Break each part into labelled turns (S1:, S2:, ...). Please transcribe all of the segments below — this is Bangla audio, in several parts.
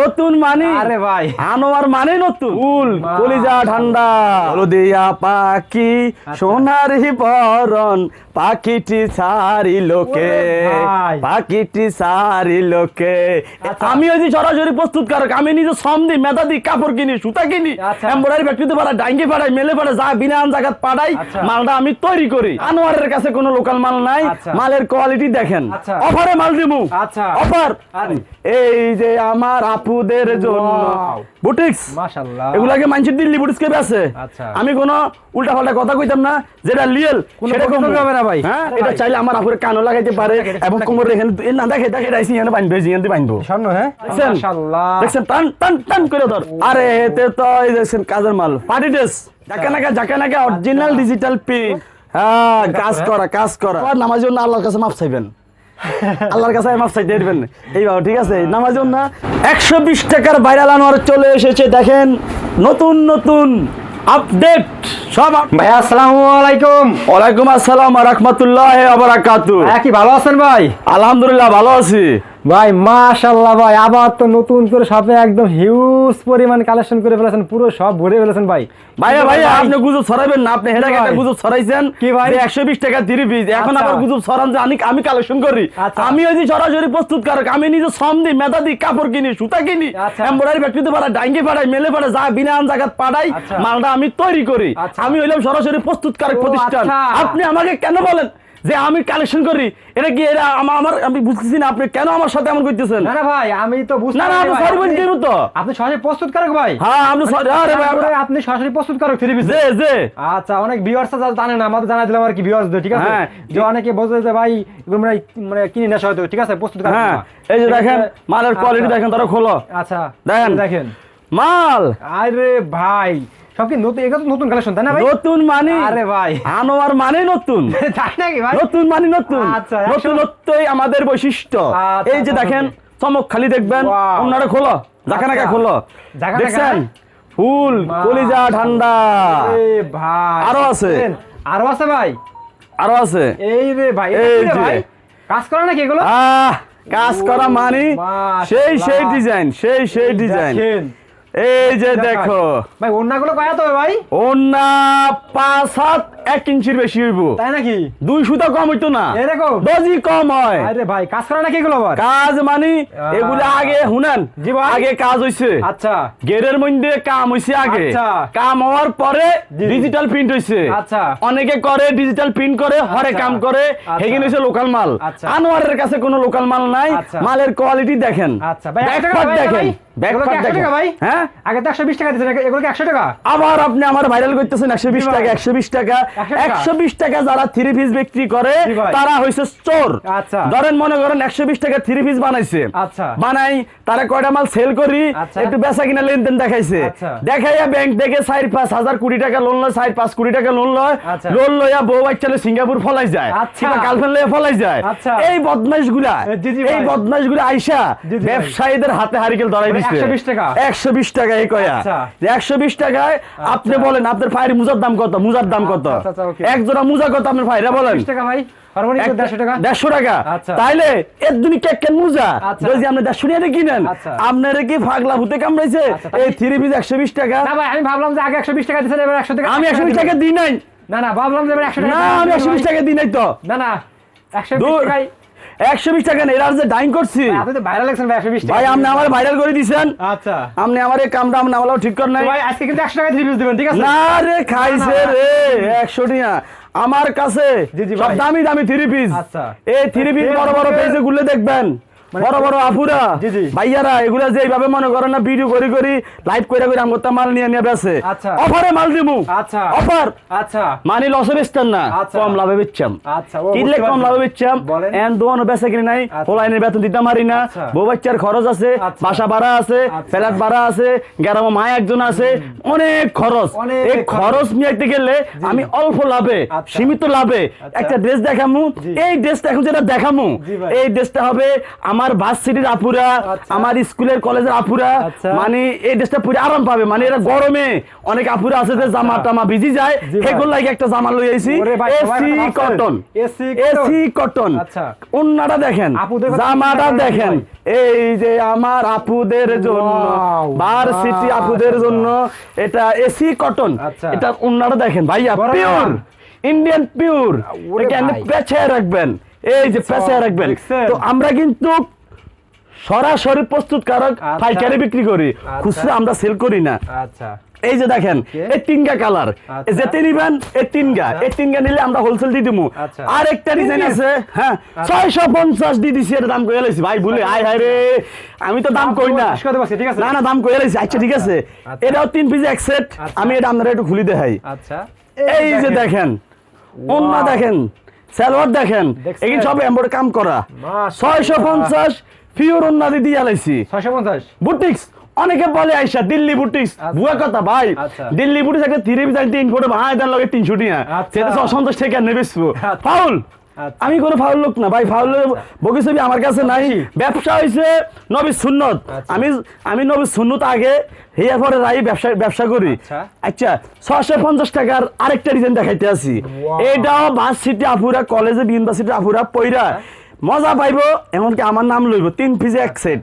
S1: নতুন মানে
S2: আরে ভাই
S1: আনোয়ার মানে নতুন ফুল কলিজা ঠান্ডা হলদিয়া পাখি। সোনার বরণ পাখিটি সারি লোকে
S2: ওরে ভাই।
S1: পাখিটি সারি লোকে। আমি ওই যে সরাসরি প্রস্তুতকারক আমি নিজে শ্রম দিই মেধা দিই কাপড় কিনি সুতা কিনি
S2: আচ্ছা।
S1: এমব্রয়ডারি ফ্যাক্টরিতে পাঠাই ডাঙ্গি পাঠাই মেলে পাঠাই যা বিনা জায়গাত পাঠাই
S2: আচ্ছা।
S1: মালটা আমি তৈরি করি আনোয়ারের কাছে কোনো লোকাল মাল নাই
S2: আচ্ছা।
S1: মালের কোয়ালিটি দেখেন। অফারে মাল দিমু
S2: আচ্ছা।
S1: অফার। এই যে আমার আপুদের জন্য। বুটিক্স?
S2: মাশাআল্লাহ।
S1: এগুলাকে মানুষের দিল্লি বুটিক্সকে আছে
S2: আচ্ছা।
S1: আমি কোনো উল্টা পাল্টা কথা কইতাম না যেটা লিয়েল সেটা কমবো।
S2: হবে না ভাই।
S1: হ্যাঁ এটা। চাইলে আমার আপুরে কানো লাগাইতে পারে
S2: দেখে,
S1: এবং। কোমরে এখানে না দেখে দেখে রাইছি এখানে
S2: স্বর্ণ হ্যাঁ? মাশাআল্লাহ।
S1: দেখছেন? টান টান টান করে ধর। আরে এতে তো এই দেখছেন কাজের মাল। পার্টি ড্রেস যাকে নাকা অরিজিনাল ডিজিটাল হ্যাঁ কাজ করা কাজ করা। আর নামাজের জন্য আল্লাহর কাছে মাপ চাইবেন। আল্লাহর কাছে মাপ চাইতে দিবেন। এইভাবে ঠিক আছে? নামাজ না? একশো বিশ টাকার ভাইরাল আনোয়ার চলে এসেছে দেখেন। নতুন নতুন আপডেট সব
S2: ভাই আসসালামু আলাইকুম।
S1: ওয়ালাইকুম আসসালাম রাহমাতুল্লাহ আবরাকাতু
S2: কি ভালো আছেন ভাই?
S1: আলহামদুলিল্লাহ ভালো আছি।
S2: ভাই মাশাআল্লাহ ভাই আবার তো নতুন করে শপে একদম হিউজ পরিমাণ কালেকশন করে ফেলেছেন পুরো সব ভরে ফেলেছেন ভাই
S1: ভাইয়া ভাইয়া আপনি গুজব ছড়াইবেন না আপনি
S2: কি
S1: একটা গুজব ছড়াইছেন
S2: কি ভাই?
S1: একশো বিশ টাকা থ্রি পিস এখন
S2: আচ্ছা।
S1: আবার গুজব ছড়ান যে আমি আমি কালেকশন করি
S2: আচ্ছা।
S1: আমি ওই যে সরাসরি প্রস্তুতকারক আমি নিজে শ্রম দিই মেধা দিই কাপড় কিনি সুতা কিনি
S2: আচ্ছা।
S1: এমব্রয়ডারি ফ্যাক্টরিতে পাঠাই ডাঙ্গি পাঠাই মেলে পাঠাই যা বিনা জায়গাত পাঠাই
S2: আচ্ছা।
S1: মালটা আমি তৈরি করি। আমি হইলাম সরাসরি প্রস্তুতকারক
S2: ও,
S1: প্রতিষ্ঠান। আপনি আমাকে কেন বলেন যে আমি কালেকশন করি এটা কি এটা আমা- আমার আমি বুঝতেছি না আপনি কেন আমার সাথে এমন করতেছেন?
S2: না না ভাই আমি তো বুঝতে
S1: না না আপনি সরি বলতে কেন তো?
S2: আপনি সরাসরি প্রস্তুত কারক ভাই।
S1: হ্যাঁ আপনি সরি আরে ভাই
S2: আপনি সরাসরি প্রস্তুত কারক থ্রি পিস
S1: যে যে
S2: আচ্ছা অনেক ভিউয়ার্স আছে জানে না আমাদের জানা দিলাম আর কি ভিউয়ার্স ঠিক আছে?
S1: হ্যাঁ।
S2: যে অনেকে বলতে যে ভাই মানে মানে কিনি না হয়তো ঠিক আছে প্রস্তুত কারক
S1: হ্যাঁ এই যে দেখেন মালের
S2: আচ্ছা।
S1: কোয়ালিটি দেখেন তারা খোলো।
S2: আচ্ছা
S1: দেখেন।
S2: দেখেন।
S1: মাল!
S2: আরে ভাই সব কি নতুন? এগুলো তো নতুন কালেকশন তাই না ভাই?
S1: নতুন মানে?
S2: আরে ভাই।
S1: আনোয়ার মানে নতুন।
S2: তাই নাকি ভাই?
S1: নতুন মানে নতুন।
S2: আচ্ছা,
S1: নতুনত্বই আমাদের বৈশিষ্ট্য।
S2: আচ্ছা,
S1: এই যে
S2: আচ্ছা,
S1: দেখেন চমক খালি দেখবেন. অন্যরা খোলো জাকা নাকা
S2: আচ্ছা।
S1: খোলো। দেখছেন? ফুল কলিজা ঠান্ডা।
S2: ভাই
S1: আরও আছে।
S2: আরও আছে ভাই?
S1: আরও আছে।
S2: এই রে ভাই
S1: এই।
S2: ভাই? কাজ করে নাকি এগুলো?
S1: কাজ করা মানে? সেই সেই ডিজাইন সেই সেই ডিজাইন। এই যে দেখো।
S2: ভাই ওন্নাগুলো কয়া তো ভাই?
S1: ওনা পাঁচ হাত। এক ইঞ্চির বেশি হইব।
S2: তাই নাকি?
S1: দুই সুতা কম হইতো না।
S2: এরকম?
S1: দজি কম হয়।
S2: আরে ভাই কাজ করে নাকি এগুলো আবার?
S1: কাজ মানে এগুলো আগে
S2: ভাই।
S1: আগে কাজ হইছে।
S2: আচ্ছা।
S1: গেরের মধ্যে কাম হইছে আগে।
S2: আচ্ছা।
S1: কাম হওয়ার পরে ডিজিটাল প্রিন্ট হইছে।
S2: আচ্ছা।
S1: অনেকে করে ডিজিটাল প্রিন্ট করে হরে
S2: আচ্ছা।
S1: কাম করে
S2: আচ্ছা।
S1: হেগিন হইছে লোকাল মাল। আনোয়ারের কাছে কোনো লোকাল মাল নাই। মালের কোয়ালিটি দেখেন।
S2: আচ্ছা। ভাই টাকা
S1: দেখেন। আবার আপনি আমার ভাইরাল করতেছেন একশো বিশ টাকা একশো বিশ টাকা। একশো বিশ টাকা যারা থ্রি পিস বিক্রি করে তারা হয়েছে
S2: আচ্ছা।
S1: ধরেন মনে করেন একশো বিশ টাকা থ্রি পিস বানাইছে
S2: আচ্ছা।
S1: বানাই তারা কয়টা মাল সেল করি
S2: আচ্ছা।
S1: একটু বেচা কিনা লেনদেন দেখাইছে। দেখাইয়া ব্যাংক থেকে চার পাঁচ হাজার কোটি টাকা লোন লয় চার পাঁচ কোটি টাকা লোন লয়। লোন লইয়া বউ বাচ্চালে সিঙ্গাপুর ফলাই যায়
S2: আচ্ছা।
S1: গার্লফ্রেন্ড লইয়া ফলাই যায়। এই
S2: বদমাইশগুলা
S1: এই। বদমাইশগুলা আইসা। ব্যবসায়ীদের হাতে হারিকেল ধরাই
S2: মানে
S1: দিচ্ছে
S2: 120 টাকা?
S1: একশো বিশ টাকা এই কয়া। একশো বিশ টাকায় আপনি বলেন আপনার ফায়ারি মুজার দাম কত মুজার দাম কত। এক জোড়া মুজা কত আপনার বলেন।
S2: টাকা ভাই। দেড়শো টাকা। আচ্ছা।
S1: তাইলে এর দুনি কেক মুজা?
S2: আচ্ছা।
S1: আপনি দেড়শো টাকা কিনেন।
S2: আচ্ছা।
S1: আপনার কি ফাগলা ভূতে কামড়াইছে?
S2: আচ্ছা,
S1: এই থ্রি পিস একশো বিশ টাকা।
S2: ভাই আমি ভাবলাম যে আগে একশো বিশ টাকা দিচ্ছেন এবার একশো টাকা
S1: আমি একশো বিশ টাকা দিই নাই।
S2: না না ভাবলাম যে এবার একশো টাকা
S1: না আমি একশো বিশ টাকা দিই নাই তো।
S2: না না একশো টাকাই
S1: একশো বিশ টাকা নেই এরা যে ডাইং করছি।
S2: ভাই, আপনি তো ভাইরাল লাগছেন ভাই একশো বিশ টাকা
S1: ভাই আপনি আমার ভাইরাল করে দিছেন।
S2: আচ্ছা।
S1: আপনি আমার এই কামটা আপনি আমলাও ঠিক কর নাই।
S2: ভাই আজকে কিন্তু একশো টাকা পিস দিবেন ঠিক আছে?
S1: না রে খাইছে রে একশো টিয়া আমার কাছে
S2: জি, জি,
S1: সব দামি দামি থ্রি পিস
S2: আচ্ছা।
S1: এই থ্রি পিস বড় বড় পেজে গুলো দেখবেন। বড় বড় আপুরা। ভাইয়ারা এগুলা মনে করেন না ভিডিও করে করি লাইভ করে করে আমার মাল নিয়ে নিয়ে বেছে। অফারে মাল দিমু
S2: আচ্ছা
S1: অফার
S2: আচ্ছা
S1: লসে বেচতেন না। কম লাভে বেচছাম
S2: আচ্ছা
S1: কিনলে কম লাভে বেচছাম এন দোয়ানো বেচা কিনে নাই। বেতন দিতে পারি না। বউ বাচ্চার খরচ আছে
S2: আচ্ছা।
S1: বাসা ভাড়া আছে
S2: আচ্ছা।
S1: ফ্ল্যাট ভাড়া আছে গ্রাম মা একজন আছে অনেক খরচ এই
S2: খরচ।
S1: মিয়াইতে গেলে আমি অল্প লাভে
S2: আচ্ছা।
S1: সীমিত লাভে। একটা ড্রেস দেখামু এই ড্রেসটা এখন যেটা দেখামু এই ড্রেসটা হবে আমার আমার বাস সিটির আপুরা
S2: আচ্ছা।
S1: আমার স্কুলের কলেজের আপুরা
S2: আচ্ছা।
S1: মানে এই ড্রেসটা পরে আরাম পাবে মানে এরা গরমে। অনেক আপুরা আছে যে জামা টামা ভিজি যায়
S2: জি
S1: সেগুলো লাগে একটা জামা লই আইছি। এসি কটন এসি কটন
S2: আচ্ছা।
S1: উন্নাটা দেখেন জামাটা দেখেন। এই যে আমার আপুদের জন্য
S2: Wow,
S1: বার সিটি আপুদের
S2: আচ্ছা।
S1: জন্য এটা এসি কটন
S2: আচ্ছা।
S1: এটা উন্নাটা দেখেন ভাইয়া পিওর ইন্ডিয়ান পিওর
S2: ভাই।
S1: পেঁচায় রাখবেন। এই যে পেঁচায় রাখবেন। তো আমরা কিন্তু সরাসরি প্রস্তুতকারক
S2: আচ্ছা।
S1: পাইকারি বিক্রি করি।
S2: আচ্ছা।
S1: খুচরা আমরা সেল করি না।
S2: আচ্ছা।
S1: এই যে দেখেন এই তিনগা কালার
S2: আচ্ছা।
S1: যেতে নিবেন এই তিনগা
S2: আচ্ছা।
S1: এই তিনগা নিলে আমরা হোলসেল দিয়ে দিবো
S2: আচ্ছা।
S1: আর একটা ডিজাইন আছে হ্যাঁ ছয়শো পঞ্চাশ দিয়ে দিছি এটা দাম কয়ে লাইছি। ভাই বলে আয় হায় রে। আমি তো দাম কই না। না না দাম কয়ে লাইছি। আচ্ছা ঠিক আছে।
S2: আচ্ছা।
S1: এটাও তিন পিস এক সেট
S2: আচ্ছা।
S1: আমি এটা আপনারা একটু খুলি দেখাই।
S2: আচ্ছা।
S1: এই যে দেখেন। অন্য দেখেন। সালোয়ার দেখেন? এগুলো সব এমবোর্ড কাম করা
S2: মাশাআল্লাহ।
S1: ছয়শো পঞ্চাশ পিওর উন্নতি দিয়ে আলাইছি
S2: ছয়শো পঞ্চাশ
S1: বুটিক্স অনেকে বলে আইসা দিল্লি বুটিক্স
S2: আচ্ছা।
S1: বুয়া কথা ভাই
S2: আচ্ছা।
S1: দিল্লি বুটিক্স একটা থ্রি পিস তিন ফটো ভাই তার লগে তিনশো টিয়া
S2: আচ্ছা।
S1: সেটা অসন্তোষ থেকে আর নেবে
S2: আচ্ছা।
S1: ফাউল
S2: আচ্ছা।
S1: আমি কোনো ফাউল লোক না ভাই ফাউল বগি ছবি আমার কাছে নাই। ব্যবসা হয়েছে নবী সুন্নত।
S2: আচ্ছা।
S1: আমি আমি নবী সুন্নত আগে হেয়ার পরে রাই ব্যবসা ব্যবসা করি।
S2: আচ্ছা।
S1: আচ্ছা ছশো পঞ্চাশ টাকার আরেকটা রিজেন দেখাইতে আছি. এটাও বাস সিটি আফুরা কলেজে ইউনিভার্সিটি আফুরা পইরা মজা পাইবো এমনকি আমার নাম লইব। তিন পিসে এক সেট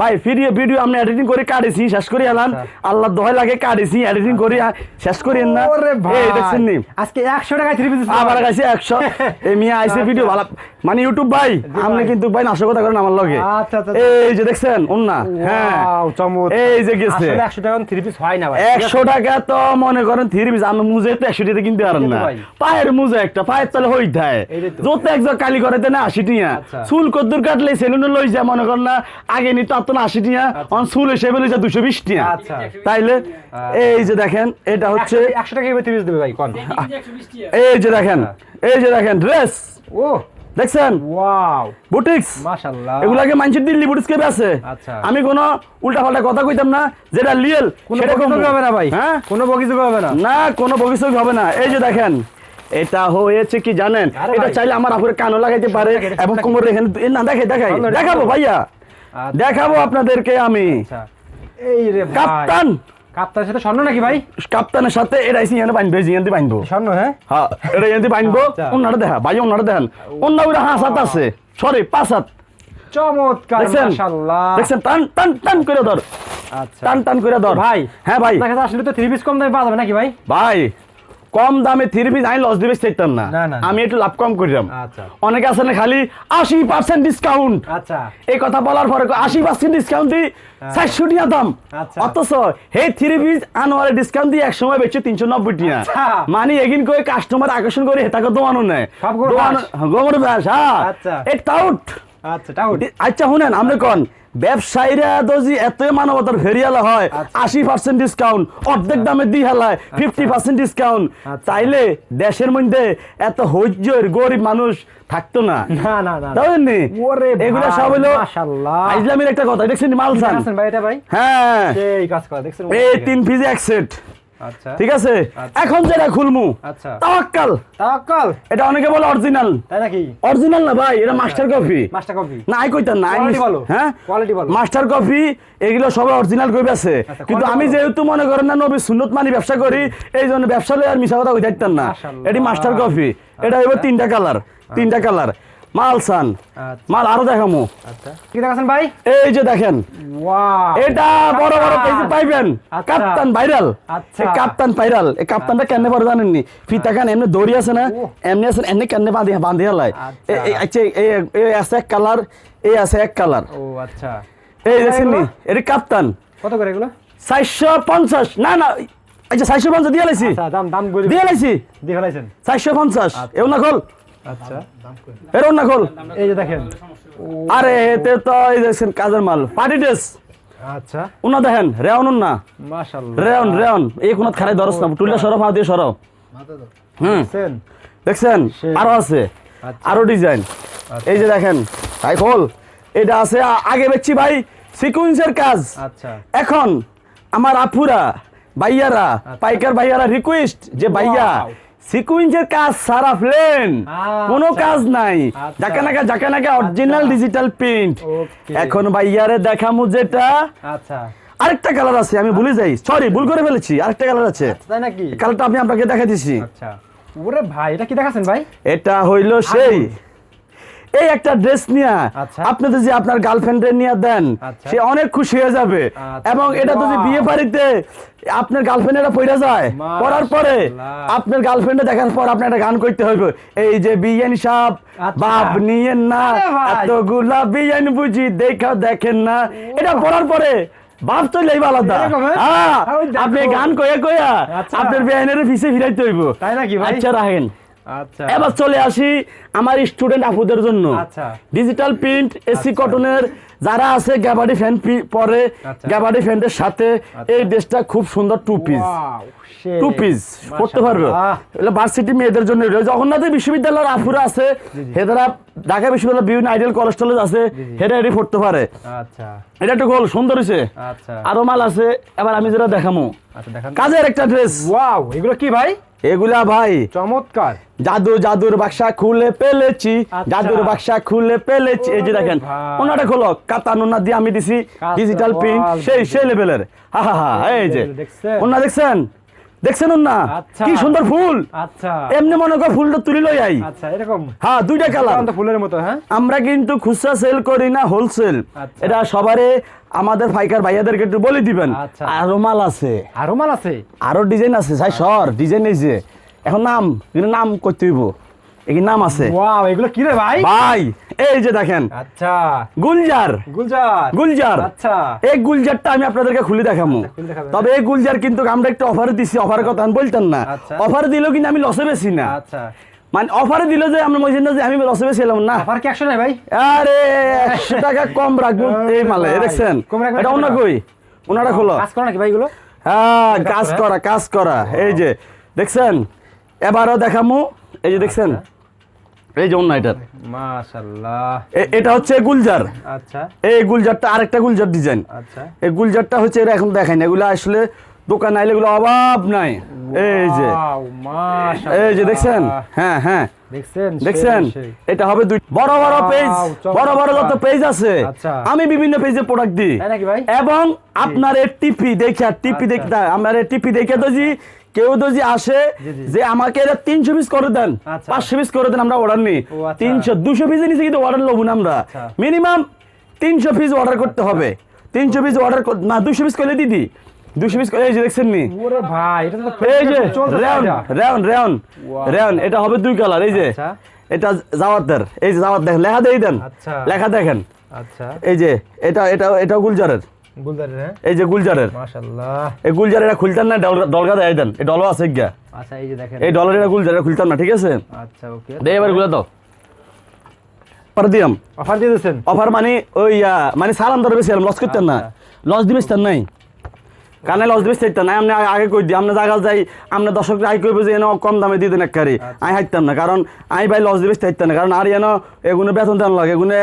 S1: ভাই ভিডিও ভিডিও আমি এডিটিং করে কাটেছি শেষ করে এলাম।
S2: আচ্ছা।
S1: আল্লাহ দোহাই লাগে কাটেছি এডিটিং করে শেষ করি না। এই দেখছেন নি?
S2: আজকে একশো টাকায় থ্রি পিস
S1: আমার কাছে একশো। এই মিয়া আইসে ভিডিও ভালো। মানে ইউটিউব ভাই আপনি কিন্তু ভাই নাশকতা করেন আমার লগে।
S2: আচ্ছা, আচ্ছা,
S1: এই যে দেখছেন অন্যা হ্যাঁ। এই যে গেছে।
S2: আসলে একশো টাকা থ্রি পিস হয় না ভাই।
S1: একশো টাকা তো মনে করেন থ্রি পিস আমি মুজে তো একশো টাকা কিনতে পারেন না। পায়ের মুজে একটা পায়ের তলে হই থাকে যত একজন কালি করাতে না আশি টিয়া।
S2: আচ্ছা।
S1: চুল কদ্দুর কাটলে সেলুনে লই যায় মনে করেন না আগে নিত আপনার না আশি টিয়া অন চুল হিসেবে লই যায় দুশো বিশ টিয়া।
S2: আচ্ছা।
S1: তাইলে এই যে দেখেন এটা হচ্ছে
S2: একশো টাকা পিস দেবে ভাই কোন।
S1: এই যে দেখেন এই যে দেখেন ড্রেস
S2: ও।
S1: দেখছেন?
S2: ওয়াও।
S1: বুটিক্স।
S2: মাশাআল্লাহ
S1: এগুলাকে মানুষের দিল্লি বুটিক্স কেবে আছে?
S2: আচ্ছা।
S1: আমি কোনো উল্টা পাল্টা কথা কইতাম না যেটা লিয়েল
S2: কোনো
S1: সেটা
S2: বগিযোগ হবে না ভাই।
S1: হ্যাঁ?
S2: কোনো বগিযোগ হবে না।
S1: না কোনো ভবিষ্যৎ হবে না। এই যে দেখেন এটা হয়েছে কি জানেন? এটা চাইলে আমার আপুরে কানও লাগাইতে পারে এবং। কোমর রেখে না দেখে দেখাই দেখাবো ভাইয়া।
S2: আচ্ছা।
S1: দেখাবো আপনাদেরকে আমি।
S2: আচ্ছা। এই রে
S1: কাপ্তান।
S2: কাপ্তানের সাথে স্বর্ণ নাকি ভাই?
S1: কাপ্তানের সাথে এটা এসে এনে বানবো এই যে এনে বানবো
S2: স্বর্ণ হ্যাঁ?
S1: হ্যাঁ এটা এনে বানবো
S2: আচ্ছা।
S1: দেখা ভাই অন্যটা দেখেন। অন্য ওইটা হাঁস হাত আছে। সরি পাঁচ হাত।
S2: চমৎকার
S1: দেখছেন?
S2: মাশাআল্লাহ।
S1: দেখছেন? টান টান টান করে ধর।
S2: আচ্ছা।
S1: টান টান করে ধর।
S2: ভাই
S1: হ্যাঁ ভাই।
S2: দেখা আসলে তো থ্রি পিস কম দামে পাওয়া যাবে নাকি ভাই?
S1: ভাই কম দামে থ্রি পিস আমি লস দিবে চাইতাম না। আমি একটু লাভ কম করিলাম
S2: আচ্ছা।
S1: অনেকে আছে না খালি আশি পার্সেন্ট ডিসকাউন্ট
S2: আচ্ছা।
S1: এই কথা বলার পরে আশি পার্সেন্ট ডিসকাউন্ট দিই চারশো টিয়া দাম।
S2: আচ্ছা।
S1: অথচ হে থ্রি পিস আনোয়ারে ডিসকাউন্ট দিয়ে এক সময় বেচছে তিনশো নব্বই টিয়া
S2: আচ্ছা।
S1: মানে এগিন করে কাস্টমার আকর্ষণ করে হেতাকে দোয়ানো নেয়। গোবর ব্যাস হ্যাঁ
S2: আচ্ছা।
S1: এক টাউট
S2: আচ্ছা
S1: আচ্ছা শুনেন কোন? ব্যবসায়ীরা যদি এত মানবতার ফেরিয়ালা হয়
S2: আচ্ছা।
S1: আশি পার্সেন্ট ডিসকাউন্ট অর্ধেক দামে দিয়ে হেলায় ফিফটি পার্সেন্ট ডিসকাউন্ট
S2: আচ্ছা।
S1: তাইলে দেশের মধ্যে এত হজ্জের গরিব মানুষ থাকতো না। এগুলো সব হলো ইসলামের একটা কথা দেখছেন মালসান
S2: ভাই এটা ভাই?
S1: হ্যাঁ।
S2: সেই কাজ করে দেখছেন
S1: এই তিন পিস এক সেট
S2: আচ্ছা
S1: ঠিক আছে?
S2: আচ্ছা।
S1: এখন যেটা খুলমু
S2: আচ্ছা।
S1: তাওয়াক্কাল।
S2: তাওয়াক্কাল?
S1: এটা অনেকে বলে অরিজিনাল।
S2: তাই নাকি?
S1: অরিজিনাল না ভাই এটা মাস্টার কফি।
S2: Master coffee.
S1: না আই কইতাম না
S2: Quality ভালো।
S1: হ্যাঁ?
S2: Quality ভালো।
S1: মাস্টার কফি এগুলো সবাই অরিজিনাল কইবে আছে।
S2: আচ্ছা,
S1: কিন্তু আমি যেহেতু মনে করেন না নবী সুন্নত মানি ব্যবসা করি এই জন্য ব্যবসা লই আর মিছা কথা কই থাকতাম না। এটি মাস্টার কফি। এটা হইব তিনটা কালার তিনটা কালার। মাল সান
S2: আচ্ছা।
S1: মাল আরও দেখামু।
S2: আচ্ছা। কি দেখাছেন ভাই?
S1: এই যে দেখেন।
S2: ওয়াও।
S1: এটা বড় বড় পেজে পাইবেন।
S2: আচ্ছা।
S1: কাপ্তান ভাইরাল
S2: আচ্ছা।
S1: কাপ্তান ভাইরাল এই কাপ্তানটা কেন পরে জানেননি? ফিতা কান এমনি দড়ি আছে না? এমনি আছে এমনি কেন বাঁধি বাঁধি হালায়।
S2: আচ্ছা।
S1: এই- এই আচ্ছা আছে এক কালার এই আছে এক কালার
S2: ও আচ্ছা।
S1: এই দেখছেন নি এটা কাপ্তান
S2: কত করে এগুলো?
S1: চারশো পঞ্চাশ। না না আচ্ছা চারশো পঞ্চাশ দিয়ে লাইছি।
S2: আচ্ছা দাম দাম
S1: দিয়ে লাইছি।
S2: দিয়ে
S1: চারশো পঞ্চাশ। এও না খোল।
S2: আচ্ছা।
S1: এরও না খোল।
S2: এই যে দেখেন।
S1: আরে এতে তো এই দেখছেন কাজের মাল। পার্টি ড্রেস
S2: আচ্ছা।
S1: উনা দেখেন রেওন না?
S2: মাশাআল্লাহ।
S1: রেওন রেওন। এই কোনাত খারাই ধরস না। টুলটা সরব হাত দিয়ে সরব হুম।
S2: দেখছেন?
S1: দেখছেন? আরও আছে।
S2: আচ্ছা।
S1: আরও ডিজাইন এই যে দেখেন তাই খোল। এটা আছে আগে বেচছি ভাই সিকুয়েন্সের কাজ।
S2: আচ্ছা।
S1: এখন আমার আপুরা ভাইয়ারা পাইকার ভাইয়ারা রিকোয়েস্ট যে ভাইয়া. সিকুয়েন্সের কাজ সারা প্লেন
S2: আচ্ছা।
S1: কোনো কাজ নাই। যাকে নাকা যাকে নাকা অরিজিনাল
S2: আচ্ছা।
S1: ডিজিটাল প্রিন্ট এখন ভাইয়ারে দেখামু যেটা।
S2: আচ্ছা।
S1: আরেকটা কালার আছে আমি ভুলে যাই। সরি ভুল করে ফেলেছি। আরেকটা কালার আছে।
S2: তাই নাকি?
S1: কালারটা আমি আপনাকে দেখা দিছি।
S2: আচ্ছা। ওরে ভাই এটা কি দেখাছেন ভাই?
S1: এটা হইল সেই এই একটা ড্রেস নিয়ে
S2: আচ্ছা।
S1: আপনি যদি আপনার গার্লফ্রেন্ডের নিয়ে দেন
S2: আচ্ছা।
S1: সে অনেক খুশি হয়ে যাবে
S2: আচ্ছা।
S1: এবং এটা যদি বিয়ে বাড়িতে আপনার গার্লফ্রেন্ড এটা পড়ে যায় পড়ার পরে আপনার গার্লফ্রেন্ডে দেখার পর আপনি একটা গান করতে হবে এই যে বিয়েন সাপ। বাপ নিয়েন না
S2: ভাই।
S1: এতগুলা বিয়েন বুঝি দেখা দেখেন না এটা পড়ার পরে বাপ চলে যাইবা আলাদা
S2: হ্যাঁ?
S1: হ্যাঁ। আপনি গান কয়ে কয়া। আপনার বিয়েনের পিছিয়ে ফিরাইতে হইব
S2: তাই নাকি ভাই?
S1: আচ্ছা রাখেন এবার চলে আসি আমার স্টুডেন্ট আপুদের জন্য।
S2: আচ্ছা।
S1: ডিজিটাল প্রিন্ট এসি
S2: আচ্ছা।
S1: কটনের যারা আছে গ্যাবাডি ফ্যান পরে
S2: আচ্ছা।
S1: গ্যাবাডি ফ্যানের সাথে এই ড্রেসটা খুব সুন্দর টু পিস টু পিস পড়তে পারবে। ভার্সিটি মেয়েদের জন্য। জগন্নাথ বিশ্ববিদ্যালয়ের আফুরা আছে হেদারা ঢাকা বিশ্ববিদ্যালয় বিভিন্ন আইডিয়াল কলেজ টলেজ আছে হেরা এটি পড়তে পারে।
S2: আচ্ছা।
S1: এটা একটু গোল সুন্দর হয়েছে
S2: আচ্ছা।
S1: আরও মাল আছে এবার আমি যেটা দেখামো।
S2: আচ্ছা দেখান।
S1: কাজের একটা ড্রেস
S2: ওয়াও এগুলো কি ভাই?
S1: এগুলা ভাই
S2: চমৎকার।
S1: জাদু জাদুর বাক্সা খুলে পেলেছি
S2: আচ্ছা।
S1: জাদুর বাক্সা খুলে পেলেছি এই যে দেখেন। ওনাটা খোলো কাতা নোনা দিয়ে আমি দিছি ডিজিটাল প্রিন্ট সেই সেই লেভেলের হা হা হা এই যে ওনা দেখছেন? দেখছেন ওনা
S2: আচ্ছা।
S1: কি সুন্দর ফুল।
S2: আচ্ছা।
S1: এমনি মনে কর ফুলটা তুলি লই আই।
S2: আচ্ছা এরকম।
S1: হ্যাঁ দুইটা কালার
S2: ফুলের মতো হ্যাঁ?
S1: আমরা কিন্তু খুচরা সেল করি না হোলসেল
S2: আচ্ছা।
S1: এটা সবারে আমাদের ফাইকার ভাইয়াদেরকে একটু বলে দিবেন।
S2: আচ্ছা।
S1: আরও মাল আছে।
S2: আরও মাল আছে?
S1: আরও ডিজাইন আছে। সাই সর ডিজাইন এইছে এখন নাম কিন্তু নাম করতে হইব। এই নাম আছে?
S2: ওয়াও এগুলো কি রে ভাই?
S1: ভাই এই যে দেখেন।
S2: আচ্ছা।
S1: গুলজার।
S2: গুলজার।
S1: গুলজার।
S2: আচ্ছা।
S1: এই গুলজারটা আমি আপনাদেরকে খুলে দেখাবো
S2: আচ্ছা।
S1: তবে এই গুলজার কিন্তু আমরা একটা অফার দিছি। অফার কথা আমি বলতাম না।
S2: অফার
S1: অফারে দিলেও কিন্তু আমি লসে বেশি না।
S2: আচ্ছা।
S1: মানে অফারে দিল যে আমরা বলছি না যে আমি লসে বেশি এলাম না।
S2: অফার কি একশো নাই ভাই?
S1: আরে একশো টাকা কম রাখব। এই মালে দেখছেন? এটা অন্য কই? ওনারা খোলো।
S2: কাজ করো নাকি ভাই এগুলো?
S1: হ্যাঁ কাজ
S2: করা
S1: কাজ করা। এই যে দেখছেন? এবারও দেখামু। এই যে দেখছেন?
S2: আচ্ছা।
S1: এই যে অন্য এটার
S2: মাশাআল্লাহ।
S1: এটা হচ্ছে গুলজার।
S2: আচ্ছা।
S1: এই গুলজারটা আরেকটা গুলজার ডিজাইন।
S2: আচ্ছা।
S1: এই গুলজারটা হচ্ছে এরা এখন দেখায় না এগুলো আসলে দোকান আইলে এগুলো অভাব নাই। এই যে। এই যে দেখছেন? হ্যাঁ হ্যাঁ।
S2: দেখছেন।
S1: এটা হবে দুই বড় বড় পেজ বড় বড় যত পেজ আছে
S2: আচ্ছা।
S1: আমি বিভিন্ন পেজে প্রোডাক্ট দিই? এবং আপনার টিপি দেখা টিপি। দেখতে আমার টিপি দেখে তো জি কেউ তো যে আসে। যে আমাকে এটা তিনশো পিস করে দেন
S2: আচ্ছা।
S1: পাঁচশো পিস করে দেন আমরা অর্ডার নিই
S2: আচ্ছা।
S1: তিনশো দুশো পিসের নিচে কিন্তু অর্ডার লবো না আমরা
S2: আচ্ছা।
S1: মিনিমাম তিনশো পিস অর্ডার করতে হবে তিনশো পিস অর্ডার না দুশো পিস করলে দিদি দুশো পিস এই যে দেখছেন নি এই যে
S2: চলছে
S1: রেয়ন
S2: এটা।
S1: হবে দুই কালার এই যে
S2: আচ্ছা।
S1: এটা জাওয়াতের এই যে জাওয়াত দেখেন লেখা দিয়ে দেন
S2: আচ্ছা।
S1: লেখা দেখেন
S2: আচ্ছা
S1: এই যে এটা এটা এটা গুলজারের এই যে গুলজারের। এই গুলজার এটা খুলতেন না ডলগা দেয় দেন। এই ডলও আছে গিয়া।
S2: আচ্ছা এই যে দেখেন।
S1: এই ডলার এটা গুলজার খুলতাম না ঠিক আছে?
S2: আচ্ছা ওকে।
S1: দে এবারগুলা দাও। অফার দিয়াম।
S2: অফার দিয়ে দিয়েছেন?
S1: অফার মানে ওই মানে সালাম ধরে বেশি লস করতেন না। লস দিবেস তার নাই। কানে লস দিবেস চাইতেন না আমি আগে কই দিই আমরা জায়গা যাই আই কইবে যে এনে কম দামে দিয়ে দেন আমি হাইতাম না কারণ আমি ভাই লস দিবেস না কারণ আর এনে এগুলো বেতন দেন লাগে এগুলো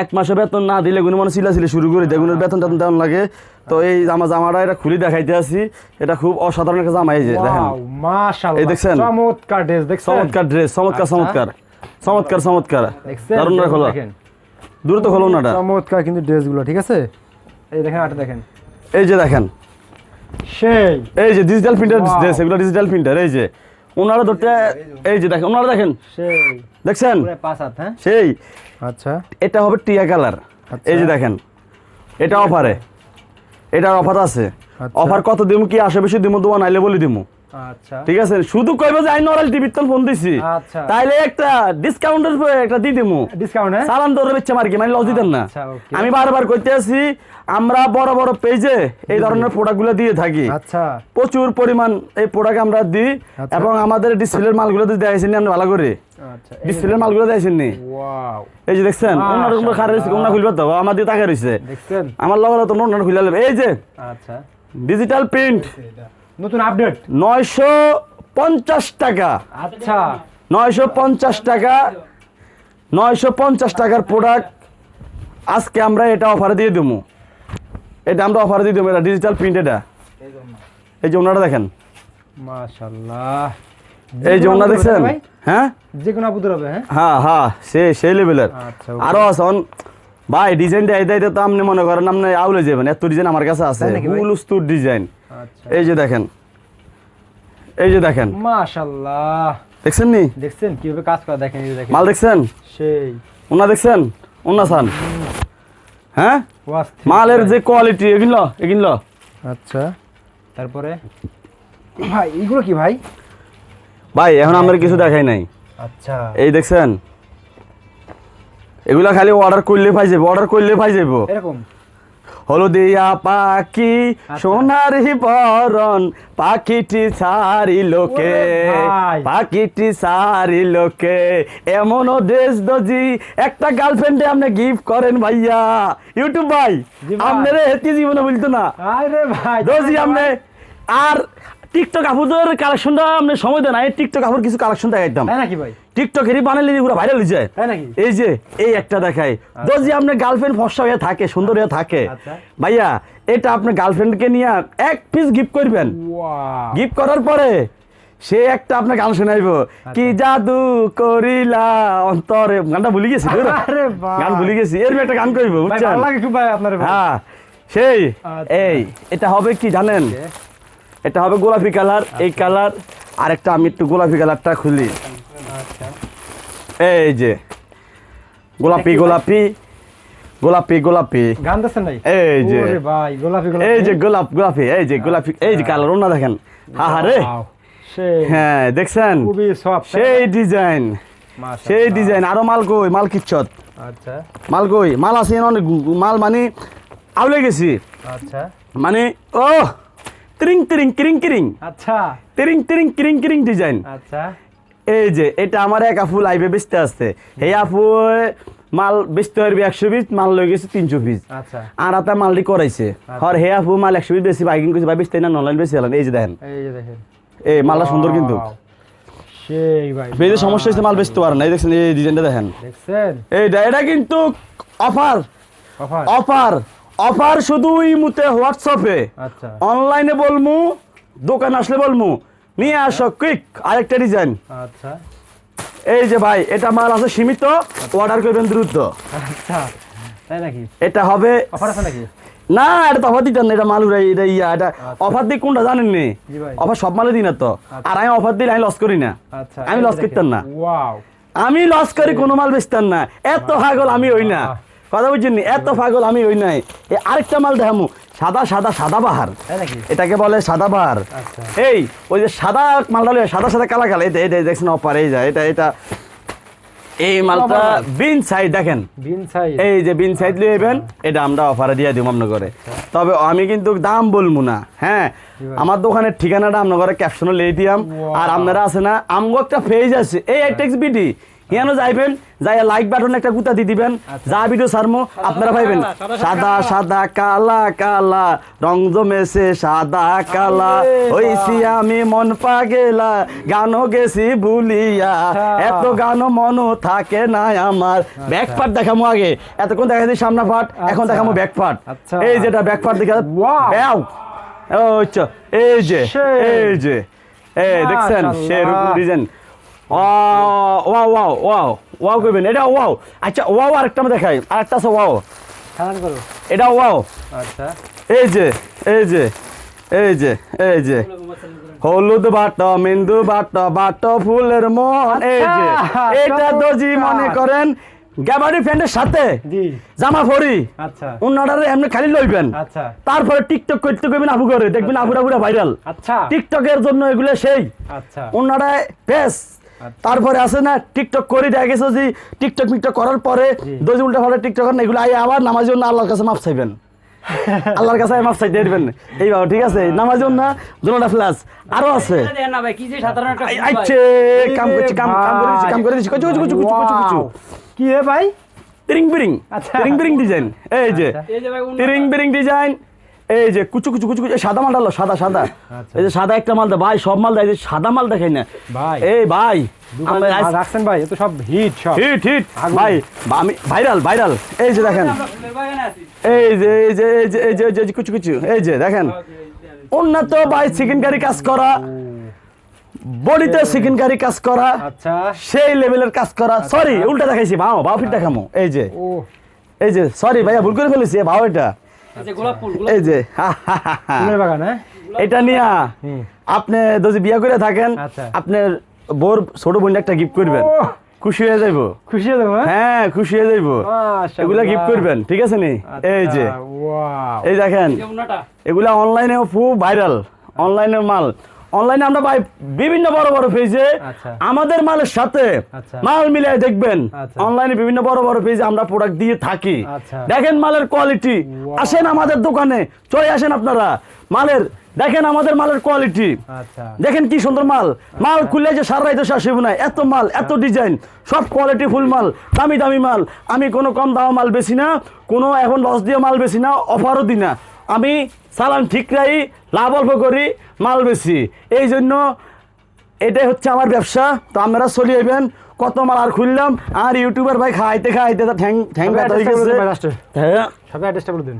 S1: এক মাসে বেতন না দিলে এগুলো মানে সিলা সিলে শুরু করে। দেয় এগুলোর বেতন টেতন দেওয়ান লাগে। তো এই জামা জামাটা এটা খুলি দেখাইতে আসি। এটা খুব অসাধারণ একটা জামা এই যে দেখেন। এই দেখছেন?
S2: চমৎকার ড্রেস দেখছেন?
S1: চমৎকার ড্রেস চমৎকার
S2: আচ্ছা।
S1: চমৎকার। চমৎকার চমৎকার। দারুণ খোলা।
S2: দেখেন।
S1: দ্রুত খোলো না এটা
S2: চমৎকার কিন্তু ড্রেসগুলো ঠিক আছে? এই দেখেন আটা দেখেন।
S1: এই যে দেখেন।
S2: সেই।
S1: এই যে ডিজিটাল প্রিন্টার ড্রেস এগুলো ডিজিটাল প্রিন্টার এই যে। ওনারা ধরতে এই যে দেখেন ওনারা দেখেন।
S2: সেই।
S1: দেখছেন?
S2: পুরো পাঁচ হাত হ্যাঁ?
S1: সেই।
S2: আচ্ছা।
S1: এটা হবে টিয়া কালার।
S2: আচ্ছা।
S1: এই যে দেখেন এটা অফারে। এটার অফার আছে।
S2: আচ্ছা।
S1: অফার কত দিমু কি আসে বেশি দিমু তোমার নাইলে বলে দিমু। ঠিক আছে? শুধু কইবে যে আই নরাল টিভির ফোন দিছি।
S2: আচ্ছা।
S1: তাইলে একটা ডিসকাউন্টের একটা দি দিমু।
S2: ডিসকাউন্ট হ্যাঁ
S1: সালাম তোর বেচছে মার মানে দিতেন না।
S2: আচ্ছা,
S1: আমি বারবার কইতে আছি আমরা বড় বড় পেজে এই ধরনের প্রোডাক্টগুলো দিয়ে থাকি।
S2: আচ্ছা।
S1: প্রচুর পরিমাণ এই প্রোডাক্ট আমরা দিই
S2: আচ্ছা।
S1: এবং আমাদের ডিসপ্লের মালগুলো তো দেখাইছেন ভালো করে?
S2: আচ্ছা
S1: ডিসপ্লের মালগুলো দেখাইছেন নি?
S2: ওয়াও
S1: এই যে দেখছেন
S2: মাশাআল্লাহ।
S1: অন্য রকম খারাপ রয়েছে কোনটা খুলবে তো আমার দিয়ে তাকে রয়েছে। আমার লগর তো অন্য খুলে এই যে
S2: আচ্ছা।
S1: ডিজিটাল প্রিন্ট
S2: নতুন আপডেট?
S1: নয়শো পঞ্চাশ টাকা।
S2: আচ্ছা।
S1: নয়শো পঞ্চাশ টাকা। নয়শো পঞ্চাশ টাকার প্রোডাক্ট আজকে আমরা এটা অফারে দিয়ে দেবো। এটা আমরা অফারে দিয়ে দেবো এটা ডিজিটাল প্রিন্ট এটা। এই যে ওনারা দেখেন। এই যে
S2: কোনো
S1: ওনা দেখছেন? হ্যাঁ?
S2: যে কোনো আপুদের হবে হ্যাঁ?
S1: হ্যাঁ হ্যাঁ সে সেই লেভেলের আরও আছে অন- ভাই ডিজাইন দেয় দেয় তো আপনি মনে করেন আপনি আউলে যাবেন এত ডিজাইন আমার কাছে আছে? ফুল উস্তুর ডিজাইন এই যে দেখেন। এই যে দেখেন।
S2: মাশাআল্লাহ।
S1: দেখছেন নি?
S2: দেখছেন? কীভাবে কাজ করা দেখেন এই দেখেন।
S1: মাল দেখছেন?
S2: সেই।
S1: ওনা দেখছেন? ওনা সান হ্যাঁ? মালের যে কোয়ালিটি এগুলো এগুলো
S2: আচ্ছা তারপরে? ভাই এইগুলো কি ভাই?
S1: ভাই এখন আমরা কিছু দেখাই নাই।
S2: আচ্ছা।
S1: এই দেখছেন? এগুলা খালি অর্ডার করলে পাই যাব অর্ডার করলে পাই যাব
S2: এরকম?
S1: হলদিয়া পাখি সোনার বরণ পাখিটি সারি লোকে পাখিটি সারি লোকে। এমনও দেশ দজি একটা গার্লফ্রেন্ডে আপনি গিফট করেন ভাইয়া। ইউটিউব ভাই। আপনারে হেতি জীবনে বলতো না।
S2: আরে ভাই
S1: দজি আপনি আর টিকটক আপুদের কালেকশনটা আপনি সময় দেন এই টিকটক আপুর কিছু কালেকশন দেখাইতাম
S2: তাই নাকি ভাই?
S1: টিকটকেরই বানালে পুরো ভাইরাল হয়ে যায়।
S2: তাই নাকি?
S1: এই যে এই একটা দেখাই। যদি আপনার গার্লফ্রেন্ড ফর্সা হয়ে থাকে সুন্দর হয়ে থাকে
S2: আচ্ছা।
S1: ভাইয়া এটা আপনার গার্লফ্রেন্ডকে নিয়ে এক পিস গিফট করবেন। গিফট করার পরে সে একটা আপনার গান শোনাইব কি জাদু করিলা অন্তরে। গানটা ভুলে গেছি। গান ভুলে গেছি। এর একটা গান করব বুঝছেন। হ্যাঁ সেই
S2: আচ্ছা।
S1: এই এটা হবে কি জানেন? এটা হবে গোলাপি কালার এই কালার আর একটা আমি একটু গোলাপি কালারটা খুলি।
S2: আচ্ছা।
S1: এই যে গোলাপি গোলাপি গোলাপি গোলাপি।
S2: গান
S1: এই যে।
S2: ভাই গোলাপি গোলাপি।
S1: এই যে গোলাপ গোলাপি এই যে গোলাপি এই যে কালার ওনা দেখেন। হা রে। হ্যাঁ দেখছেন?
S2: খুবই সফট
S1: সেই ডিজাইন। সেই ডিজাইন আরও মাল কই মাল কিচ্ছত।
S2: আচ্ছা।
S1: মাল কই? মাল আছে অনেক মাল মানে আউলে গেছি।
S2: আচ্ছা।
S1: মানে ও! তিরিং তিরিং কিরিং কিরিং
S2: আচ্ছা।
S1: তিরিং তিরিং কিরিং কিরিং ডিজাইন
S2: আচ্ছা।
S1: এই যে এটা আমার এক আপু লাইভে বেচতে আসছে। এই আপু মাল বেচতে পারবে একশো পিস মাল লয়ে গেছে তিনশো পিস
S2: আচ্ছা।
S1: আর আতা মালটি করাইছে। হর হে আপু মাল একশো পিস বেশি বাইকিং করছে ভাই বেচতে না অনলাইন বেশি হলেন এই যে দেখেন।
S2: এই
S1: মালটা সুন্দর কিন্তু। সমস্যা হচ্ছে মাল বেচতে পারে না। এই দেখছেন এই ডিজাইনটা দেখেন। এইটা এটা কিন্তু অফার
S2: অফার
S1: অফার শুধু ইমুতে হোয়াটসঅ্যাপে
S2: আচ্ছা।
S1: অনলাইনে বলমু দোকান আসলে বলমু। নিয়ে আসো কুইক আরেকটা ডিজাইন
S2: আচ্ছা।
S1: এই যে ভাই এটা মাল আছে সীমিত অর্ডার করবেন দ্রুত।
S2: আচ্ছা তাই নাকি?
S1: এটা হবে
S2: অফার আছে নাকি?
S1: না এটা তো অফার দিতেন না এটা মাল উড়াই এটা ইয়া এটা অফার দিয়ে কোনটা জানেন নি অফার সব মালে দিই না তো। আর আমি অফার দিলে আমি লস করি না।
S2: আচ্ছা
S1: আমি লস করতাম না। আমি লস করি কোনো মাল বেচতাম না। এত পাগল আমি হই না। কথা বুঝছেন? এত পাগল আমি হই নাই। এই আরেকটা মাল দেখামু। সাদা সাদা সাদা বাহার। এটাকে বলে সাদা বাহার।
S2: আচ্ছা।
S1: এই ওই যে সাদা মালটা সাদা সাদা কালা কালা এটা এটা দেখছেন অপার এই যা এটা এটা। এই মালটা বিন সাইড দেখেন।
S2: বিন সাইজ।
S1: এই যে বিন সাইড লইবেন এটা আমরা অফারে দিয়ে দিব আপনার করে তবে আমি কিন্তু দাম বলব না হ্যাঁ? আমার দোকানের ঠিকানাটা আপনার ক্যাপশনে লিয়ে দিয়াম। আর আপনারা আছে না আমগো একটা পেজ আছে। এই টেক্স বিডি হিয়ানো যাইবেন? যাই লাইক বাটন একটা গুতা দিয়ে দিবেন। যা ভিডিও সারমো আপনারা পাইবেন। সাদা সাদা কালা কালা রং জমেছে সাদা কালা। হইছি আমি মন পাগেলা গানও গেছি ভুলিয়া। এত গানও মনও থাকে না আমার। ব্যাক পার্ট দেখামো আগে। এতক্ষণ দেখাচ্ছি সামনা পার্ট এখন দেখামো ব্যাক পার্ট
S2: আচ্ছা।
S1: এই যেটা ব্যাক পার্ট দেখা আচ্ছা। এই যে এই যে। এই দেখছেন?
S2: মাশাআল্লাহ।
S1: সে design wow wow wow wow করবেন এটা ওয়াও আচ্ছা ওয়াও আরেকটা আমি দেখাই। আরেকটা আছে ওয়াও এটা ওয়াও
S2: আচ্ছা।
S1: এই যে এই যে এই যে এই যে। হলুদ বাট মেন্দু বাট বাট ফুলের মন এই যে।
S2: আচ্ছা,
S1: এটা দর্জি মনে করেন গ্যাবারি ফ্যান্ডের সাথে জামা ফরি
S2: আচ্ছা।
S1: এমনি খালি লইবেন।
S2: আচ্ছা।
S1: তারপরে টিকটক করতে করবেন আবু করে দেখবেন আবুরা বুড়া ভাইরাল
S2: আচ্ছা।
S1: টিকটকের জন্য এগুলো সেই।
S2: আচ্ছা।
S1: বেশ
S2: আচ্ছা।
S1: তারপরে আছে না টিকটক করে দেখা গেছে যে টিকটক মিকটক করার পরে দোজ উল্টা ফলে টিকটক করেন এগুলো আবার নামাজ জন্য আল্লাহর কাছে মাপ চাইবেন। আল্লাহর কাছে মাপ চাইতে দিবেন। এই বাবা ঠিক আছে? নামাজ না দুটা প্লাস আরও আছে। আইছে কাম করছি কাম কাম করে কাম করে দিচ্ছি কুচু কুচু কুচু কুচু কুচু কুচু!
S2: কি হে ভাই?
S1: তিরিং বিরিং
S2: আচ্ছা।
S1: তিরিং বিরিং ডিজাইন এই যে।
S3: এই যে ভাই উন্নত-
S1: তিরিং বিরিং ডিজাইন এই যে কুচু কুচু কুচু কুচু সাদা মালটা সাদা সাদা।
S2: আচ্ছা।
S1: এই যে সাদা একটা মাল দে ভাই সব মাল দেয় সাদা মাল দেখাই না।
S2: ভাই।
S1: এই ভাই
S2: দোকান
S1: আমরা আজ-
S2: রাখছেন ভাই এ সব হিট সব।
S1: হিট হিট ভাই আমি ভাইরাল ভাইরাল এই যে দেখেন।
S3: আমরা ফুলের বাগানে আছি।
S1: এই যে এই যে এই যে এই যে কুচু কুচু। এই যে দেখেন। উন্নত ভাই চিকেন কারি কাজ করা। বডিতে চিকেন কারি কাজ করা।
S2: আচ্ছা।
S1: সেই লেভেলের কাজ করা। সরি উল্টা দেখাইছি ভাও ভাও ফিট দেখামো। এই যে। এই যে সরি ভাইয়া ভুল করে ফেলেছি ভাও এটা।
S3: এই যে গোলাপ ফুল গোলাপ
S1: এই যে হা, হা, হা, হা।
S2: ফুলের বাগান হ্যাঁ?
S1: এটা নিয়া আপনি যদি বিয়া করে থাকেন
S2: আচ্ছা।
S1: আপনার বোর ছোট বোন একটা গিফট করবেন। খুশি হয়ে যাইবো।
S2: খুশি হয়ে যাব হ্যাঁ?
S1: হ্যাঁ খুশি হয়ে যাইবো। এগুলা গিফট করবেন ঠিক আছে নি? এই যে।
S2: আচ্ছা,
S1: এই দেখেন
S3: এই যে উন্নাটা
S1: এগুলা অনলাইনে খুব ভাইরাল অনলাইনের মাল। অনলাইনে আমরা ভাই বিভিন্ন বড় বড় পেজে
S2: আচ্ছা।
S1: আমাদের মালের সাথে
S2: আচ্ছা।
S1: মাল মিলিয়ে দেখবেন।
S2: আচ্ছা।
S1: অনলাইনে বিভিন্ন বড় বড় পেজে আমরা প্রোডাক্ট দিয়ে থাকি।
S2: আচ্ছা।
S1: দেখেন মালের কোয়ালিটি আসেন আমাদের দোকানে চলে আসেন আপনারা। মালের দেখেন আমাদের মালের কোয়ালিটি
S2: আচ্ছা।
S1: দেখেন কি সুন্দর মাল। মাল খুললে যে সারা রাইতে শেষ না। এত মাল এত ডিজাইন সব কোয়ালিটি ফুল মাল দামি দামি মাল। আমি কোনো কম দাম মাল বেশি না কোনো এখন লস দিয়ে মাল বেশি না অফারও দিই না। আমি চালান ঠিক লাভ অল্প করি মাল বেশি। এই জন্য এটাই হচ্ছে আমার ব্যবসা। তো আপনারা চলে যাবেন কত মাল আর খুললাম আর ইউটিউবার ভাই খাইতে খাইতে তো ঠ্যাং ঠ্যাং ব্যথা হয়ে গেছে।
S2: দেন ভাই last এ।
S1: হ্যাঁ।
S2: সবাই অ্যাড্রেসটা বলে দিন।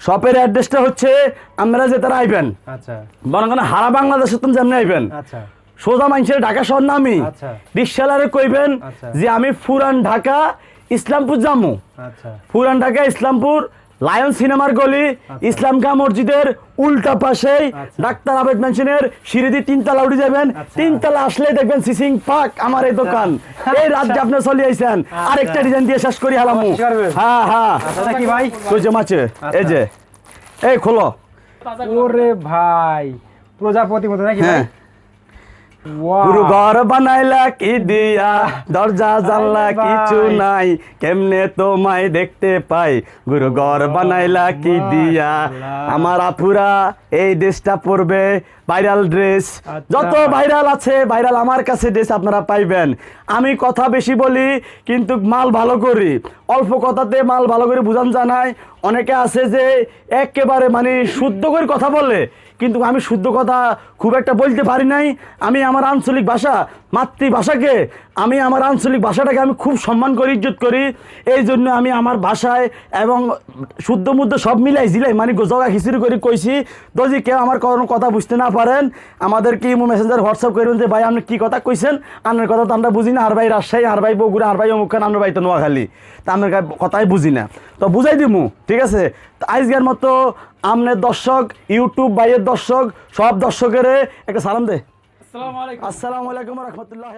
S1: শপের অ্যাড্রেসটা হচ্ছে আপনারা যে তারা আইবেন।
S2: আচ্ছা।
S1: করেন হারা বাংলাদেশে তুমি যেমনি আইবেন।
S2: আচ্ছা।
S1: সোজা মানুষের ঢাকা শহর নামি
S2: আচ্ছা।
S1: রিক্সালারে কইবেন
S2: আচ্ছা।
S1: যে আমি ফুরান ঢাকা ইসলামপুর যামু।
S2: আচ্ছা।
S1: পুরান ঢাকা ইসলামপুর লায়ন সিনেমার গলি ইসলামকা মসজিদের উল্টা পাশেই
S2: আচ্ছা।
S1: ডাক্তার আবেদ মেনশনের সিঁড়ি তিনতলা উঠে যাবেন।
S2: আচ্ছা।
S1: তিনতলা আসলে দেখবেন সিসিং পাক আমার এই দোকান। এই রাজ্যে আপনি চলে আইছেন আরেকটা ডিজাইন দিয়ে শেষ করি হালামু? হ্যাঁ হ্যাঁ
S2: আচ্ছা কি ভাই?
S1: মাছে?
S2: আচ্ছা।
S1: এই যে। এই খোলো।
S2: ওরে ভাই প্রজাপতি মতো নাকি
S1: হ্যাঁ। পুরো ঘর বানাইলা কি দিয়া? দরজা জানলা কিছু নাই। কেমনে তোমায় দেখতে পাই? গুরু ঘর বানাইলা কি দিয়া? আমার আপুরা এই ড্রেসটা পরবে ভাইরাল ড্রেস।
S2: আচ্ছা।
S1: যত ভাইরাল আছে ভাইরাল আমার কাছে ড্রেস আপনারা পাইবেন। আমি কথা বেশি বলি কিন্তু মাল ভালো করি। অল্প কথাতে মাল ভালো করে বুঝান জানাই অনেকে আছে যে একেবারে মানে শুদ্ধ করে কথা বলে কিন্তু আমি শুদ্ধ কথা খুব একটা বলতে পারি নাই। আমি আমার আঞ্চলিক ভাষা, মাতৃভাষাকে, আমি আমার আঞ্চলিক ভাষাটাকে আমি খুব সম্মান করি, ইজ্জত করি। এই জন্য আমি আমার ভাষায় এবং শুদ্ধ মুদ্ধ সব মিলাই জিলাই মানে জগা খিচুড়ি করে কইছি। তো যদি কেউ আমার কোনো কথা বুঝতে না পারেন, আমাদেরকে ইমো মেসেঞ্জার, হোয়াটসঅ্যাপ করবেন যে, ভাই, আপনি কী কথা কইছেন? আপনার কথা তো আমরা বুঝি না। আর ভাই রাজশাহী, আর ভাই বগুড়া, আর ভাই অমুখান আপনার ভাই তো নোয়াখালী। তা আপনার কথাই বুঝি না। তো বুঝাই দিমু ঠিক আছে? আজকের মতো আমনের দর্শক ইউটিউব বাইরের দর্শক সব দর্শকের একটা সালাম দে।
S3: আসসালামু আলাইকুম।
S1: আসসালামু আলাইকুম রহমতুল্লাহ